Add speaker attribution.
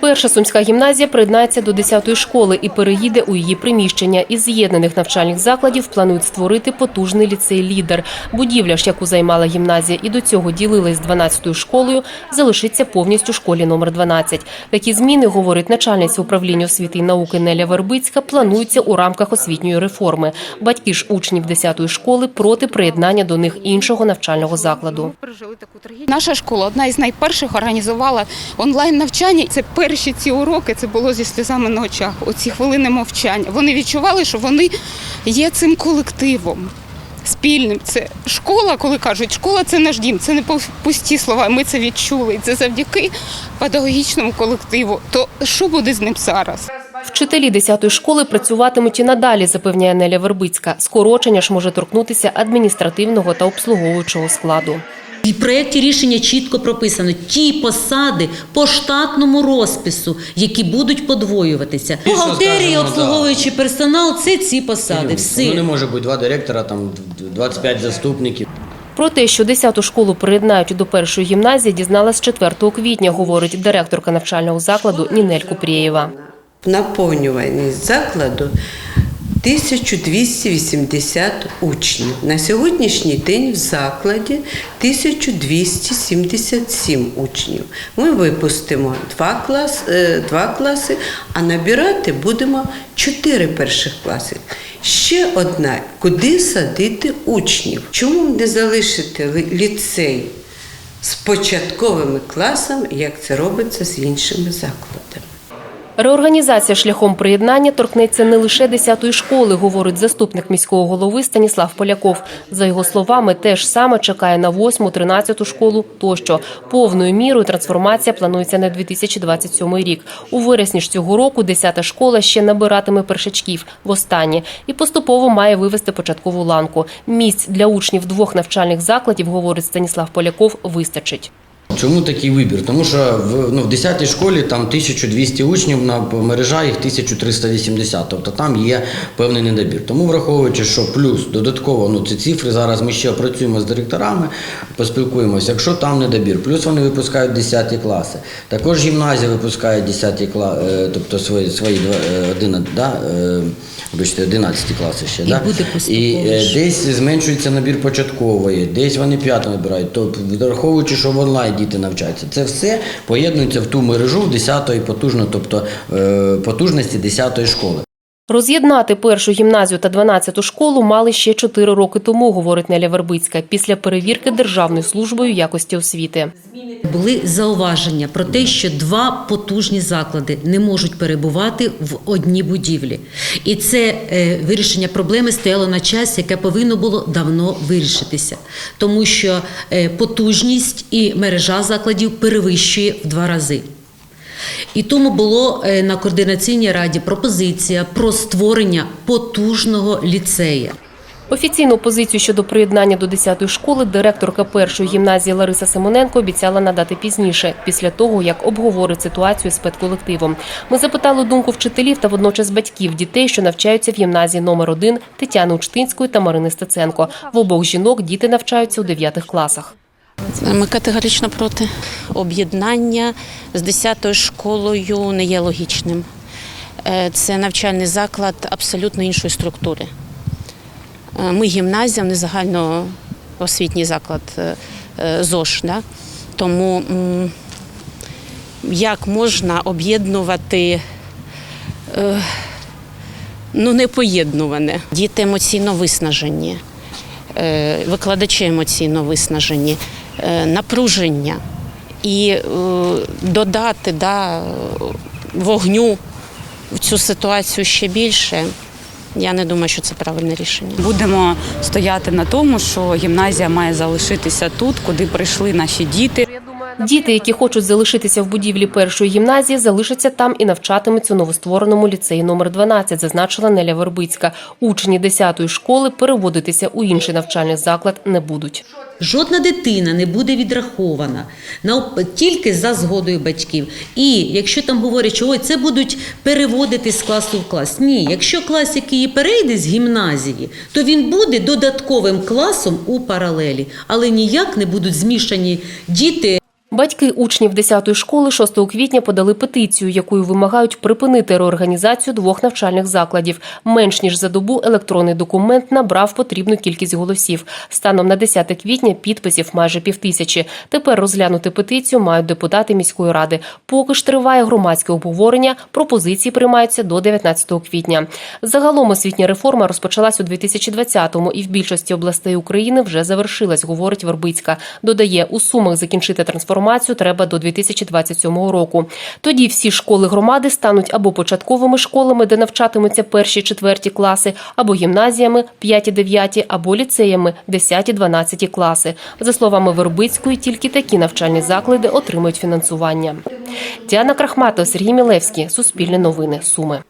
Speaker 1: Перша сумська гімназія приєднається до 10-ї школи і переїде у її приміщення. Із з'єднаних навчальних закладів планують створити потужний ліцей-лідер. Будівля ж, яку займала гімназія і до цього ділилась з 12-ю школою, залишиться повністю школі номер 12. Такі зміни, говорить начальниця управління освіти і науки Неля Вербицька, плануються у рамках освітньої реформи. Батьки ж учнів 10-ї школи проти приєднання до них іншого навчального закладу.
Speaker 2: Наша школа одна із найперших організувала онлайн навчання. Це перші ці уроки. Це було зі сльозами на очах. Оці хвилини мовчання. Вони відчували, що вони є цим колективом. Спільним це школа, коли кажуть, школа це наш дім, це не пусті слова. Ми це відчули. Це завдяки педагогічному колективу. То що буде з ним зараз?
Speaker 1: Вчителі 10-ї школи працюватимуть і надалі, запевняє Неля Вербицька. Скорочення ж може торкнутися адміністративного та обслуговуючого складу.
Speaker 3: І в проєкті рішення чітко прописано ті посади по штатному розпису, які будуть подвоюватися. Бухгалтерія,
Speaker 4: скажемо,
Speaker 3: обслуговуючий персонал це ці посади.
Speaker 4: Ну, не може бути два директора, там 25 заступників.
Speaker 1: Про те, що 10-ту школу приєднають до першої гімназії, дізналась 4 квітня, говорить директорка навчального закладу Нінель Купрієва.
Speaker 5: Наповнюваність закладу 1280 учнів. На сьогоднішній день в закладі 1277 учнів. Ми випустимо два, клас, е, два класи, а набирати будемо 4 перших класи. Ще одна, куди садити учнів. Чому не залишити ліцей з початковими класами, як це робиться з іншими закладами?
Speaker 1: Реорганізація шляхом приєднання торкнеться не лише 10-ї школи, говорить заступник міського голови Станіслав Поляков. За його словами, те ж саме чекає на 8-му, 13-ту школу тощо. Повною мірою трансформація планується на 2027 рік. У вересні ж цього року 10-та школа ще набиратиме першачків востаннє і поступово має вивести початкову ланку. Місць для учнів двох навчальних закладів, говорить Станіслав Поляков, вистачить.
Speaker 4: Чому такий вибір? Тому що в, ну, в 10-й школі там 1200 учнів, на мережа їх 1380, тобто там є певний недобір. Тому враховуючи, що плюс додатково ну, ці цифри, зараз ми ще працюємо з директорами, поспілкуємося, якщо там недобір, плюс вони випускають 10 класи. Також гімназія випускає 10 класи, тобто свої, свої е, 11, да, е, вибачте, 11 класи ще.
Speaker 3: І
Speaker 4: да?
Speaker 3: буде
Speaker 4: І е, десь зменшується набір початкової, десь вони п'яту набирають. Тобто, враховуючи, що в онлайн діти навчаються, це все поєднується в ту мережу 10-ї потужно, тобто е, потужності 10-ї школи.
Speaker 1: Роз'єднати першу гімназію та 12-ту школу мали ще 4 роки тому, говорить Неля Вербицька, після перевірки Державною службою якості освіти.
Speaker 3: Були зауваження про те, що два потужні заклади не можуть перебувати в одній будівлі. І це е, вирішення проблеми стояло на час, яке повинно було давно вирішитися, тому що е, потужність і мережа закладів перевищує в два рази. І тому було е, на координаційній раді пропозиція про створення потужного ліцея.
Speaker 1: Офіційну позицію щодо приєднання до 10-ї школи директорка першої гімназії Лариса Симоненко обіцяла надати пізніше, після того як обговорить ситуацію з педколективом. Ми запитали думку вчителів та водночас батьків дітей, що навчаються в гімназії номер 1 Тетяни Учтинської та Марини Стеценко. В обох жінок діти навчаються у 9 класах.
Speaker 6: Ми категорично проти. Об'єднання з 10-ю школою не є логічним. Е, Це навчальний заклад абсолютно іншої структури. Е, Ми гімназія, не загальноосвітній заклад е, е, ЗОШ. Да? Тому як можна об'єднувати е, ну, непоєднуване? Діти емоційно виснажені, е, викладачі емоційно виснажені, е, напруження. І е, додати да, вогню в цю ситуацію ще більше, я не думаю, що це правильне рішення.
Speaker 7: Будемо стояти на тому, що гімназія має залишитися тут, куди прийшли наші діти.
Speaker 1: Діти, які хочуть залишитися в будівлі першої гімназії, залишаться там і навчатимуться у новоствореному ліцеї номер 12, зазначила Неля Вербицька. Учні 10-ї школи переводитися у інший навчальний заклад не будуть.
Speaker 3: Жодна дитина не буде відрахована на тільки за згодою батьків. І якщо там говорять, що ой, це будуть переводити з класу в клас. Ні, якщо клас, який перейде з гімназії, то він буде додатковим класом у паралелі, але ніяк не будуть змішані діти
Speaker 1: Батьки учнів 10-ї школи 6 квітня подали петицію, якою вимагають припинити реорганізацію двох навчальних закладів. Менш ніж за добу електронний документ набрав потрібну кількість голосів. Станом на 10 квітня підписів майже півтисячі. Тепер розглянути петицію мають депутати міської ради. Поки ж триває громадське обговорення, пропозиції приймаються до 19 квітня. Загалом освітня реформа розпочалась у 2020-му і в більшості областей України вже завершилась, говорить Вербицька. Додає, у Сумах закінчити трансформацію треба до 2027 року. Тоді всі школи громади стануть або початковими школами, де навчатимуться перші четверті класи, або гімназіями 5-9, або ліцеями 10-12 класи. За словами Вербицької, тільки такі навчальні заклади отримують фінансування. Діана Крахматова, Сергій Мілевський, Суспільне новини, Суми.